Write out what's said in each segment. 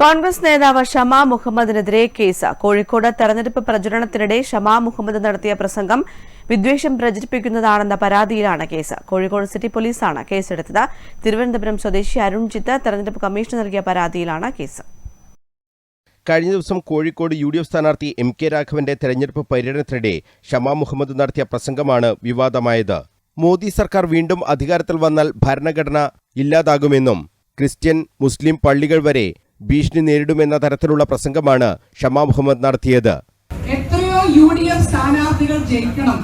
കോൺഗ്രസ് നേതാവ് ഷമാ മുഹമ്മദിനെതിരെ കേസ്. കോഴിക്കോട് തെരഞ്ഞെടുപ്പ് പ്രചരണത്തിനിടെ ഷമാ മുഹമ്മദ് നടത്തിയ പ്രസംഗം വിദ്വേഷം പ്രചരിപ്പിക്കുന്നതാണെന്ന പരാതിയിലാണ് കേസ്. കോഴിക്കോട് സിറ്റി പോലീസാണ് കേസെടുത്തത്. തിരുവനന്തപുരം സ്വദേശി അരുൺജിത്ത് തെരഞ്ഞെടുപ്പ് കമ്മീഷൻ നൽകിയ പരാതിയിലാണ് കേസ്. കഴിഞ്ഞ ദിവസം കോഴിക്കോട് യു ഡി എഫ് സ്ഥാനാർത്ഥി എം കെ രാഘവന്റെ തെരഞ്ഞെടുപ്പ് പര്യടനത്തിനിടെ ഷമാ മുഹമ്മദ് നടത്തിയ പ്രസംഗമാണ് വിവാദമായത്. മോദി സർക്കാർ വീണ്ടും അധികാരത്തിൽ വന്നാൽ ഭരണഘടന ഇല്ലാതാകുമെന്നും ക്രിസ്ത്യൻ മുസ്ലിം പള്ളികൾ വരെ ഭീഷണി നേരിടുമെന്ന തരത്തിലുള്ള പ്രസംഗമാണ് ഷമാ മുഹമ്മദ് നടത്തിയത്. എത്രയോ യു ഡി എഫ് സ്ഥാനാർത്ഥികൾ ജയിക്കണം.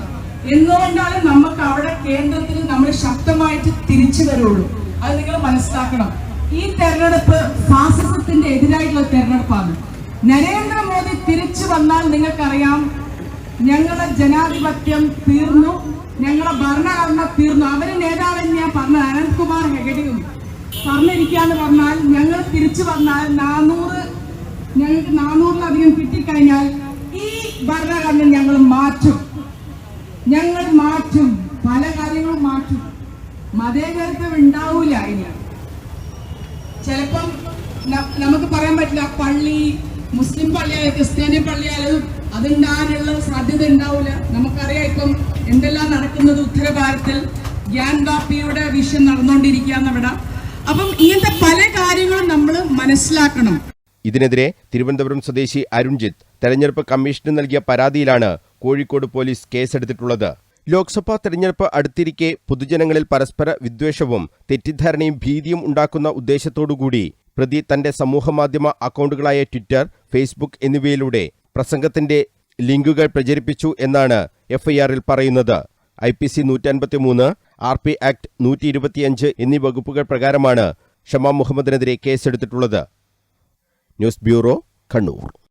എന്നുകൊണ്ടാണ് നമുക്ക് അവിടെ കേന്ദ്രത്തിൽ നമ്മൾ ശക്തമായിട്ട് തിരിച്ചു വരുള്ളൂ? അത് നിങ്ങൾ മനസ്സിലാക്കണം. ഈ തെരഞ്ഞെടുപ്പ് ഫാസിസത്തിന്റെ എതിരായിട്ടുള്ള തെരഞ്ഞെടുപ്പാണ്. നരേന്ദ്രമോദി തിരിച്ചു വന്നാൽ നിങ്ങൾക്കറിയാം ഞങ്ങളുടെ ജനാധിപത്യം തീർന്നു ഞങ്ങളുടെ ഭരണഘടന തീർന്നു. അവർ നേതാവെന്ന് ഞാൻ പറഞ്ഞ അനന്ത്കുമാർ ഹെഗഡിയും. പറഞ്ഞിരിക്കാന്ന് പറഞ്ഞാൽ ഞങ്ങൾ തിരിച്ചു വന്നാൽ നാനൂറ് ഞങ്ങൾക്ക് നാനൂറിലധികം കിട്ടിക്കഴിഞ്ഞാൽ ഈ ഭരണഘടന ഞങ്ങൾ മാറ്റും. ഞങ്ങൾ മാറ്റും. പല കാര്യങ്ങളും മാറ്റും. മതേതരത്വം ഉണ്ടാവൂല ഇനി. ചിലപ്പം നമുക്ക് പറയാൻ പറ്റില്ല പള്ളി മുസ്ലിം പള്ളിയായ ക്രിസ്ത്യാനി പള്ളിയായാലും അതുണ്ടാകാനുള്ള സാധ്യത ഉണ്ടാവില്ല നമുക്കറിയാം ഇപ്പം എന്തെല്ലാം നടക്കുന്നത് ഉത്തരഭാരത്തിൽ ഗ്യാൻ ബാപ്പിയുടെ വിഷയം നടന്നുകൊണ്ടിരിക്കുകയാണ് അവിടെ അപ്പം ഇങ്ങനത്തെ പല കാര്യങ്ങളും നമ്മൾ മനസ്സിലാക്കണം. ഇതിനെതിരെ തിരുവനന്തപുരം സ്വദേശി അരുൺജിത്ത് തെരഞ്ഞെടുപ്പ് കമ്മീഷന് നൽകിയ പരാതിയിലാണ് കോഴിക്കോട് പോലീസ് കേസെടുത്തിട്ടുള്ളത്. ലോക്സഭാ തെരഞ്ഞെടുപ്പ് അടുത്തിരിക്കെ പൊതുജനങ്ങളിൽ പരസ്പര വിദ്വേഷവും തെറ്റിദ്ധാരണയും ഭീതിയും ഉണ്ടാക്കുന്ന ഉദ്ദേശത്തോടുകൂടി പ്രതി തന്റെ സമൂഹമാധ്യമ അക്കൗണ്ടുകളായ ട്വിറ്റർ ഫേസ്ബുക്ക് എന്നിവയിലൂടെ പ്രസംഗത്തിന്റെ ലിങ്കുകൾ പ്രചരിപ്പിച്ചു എന്നാണ് എഫ്ഐആറിൽ പറയുന്നത്. ഐ പി സി നൂറ്റി അൻപത്തിമൂന്ന് ആർ പി ആക്ട് നൂറ്റി ഇരുപത്തിയഞ്ച് എന്നീ വകുപ്പുകൾ പ്രകാരമാണ് ഷമാം മുഹമ്മദിനെതിരെ കേസെടുത്തിട്ടുള്ളത്. News bureau Kannur.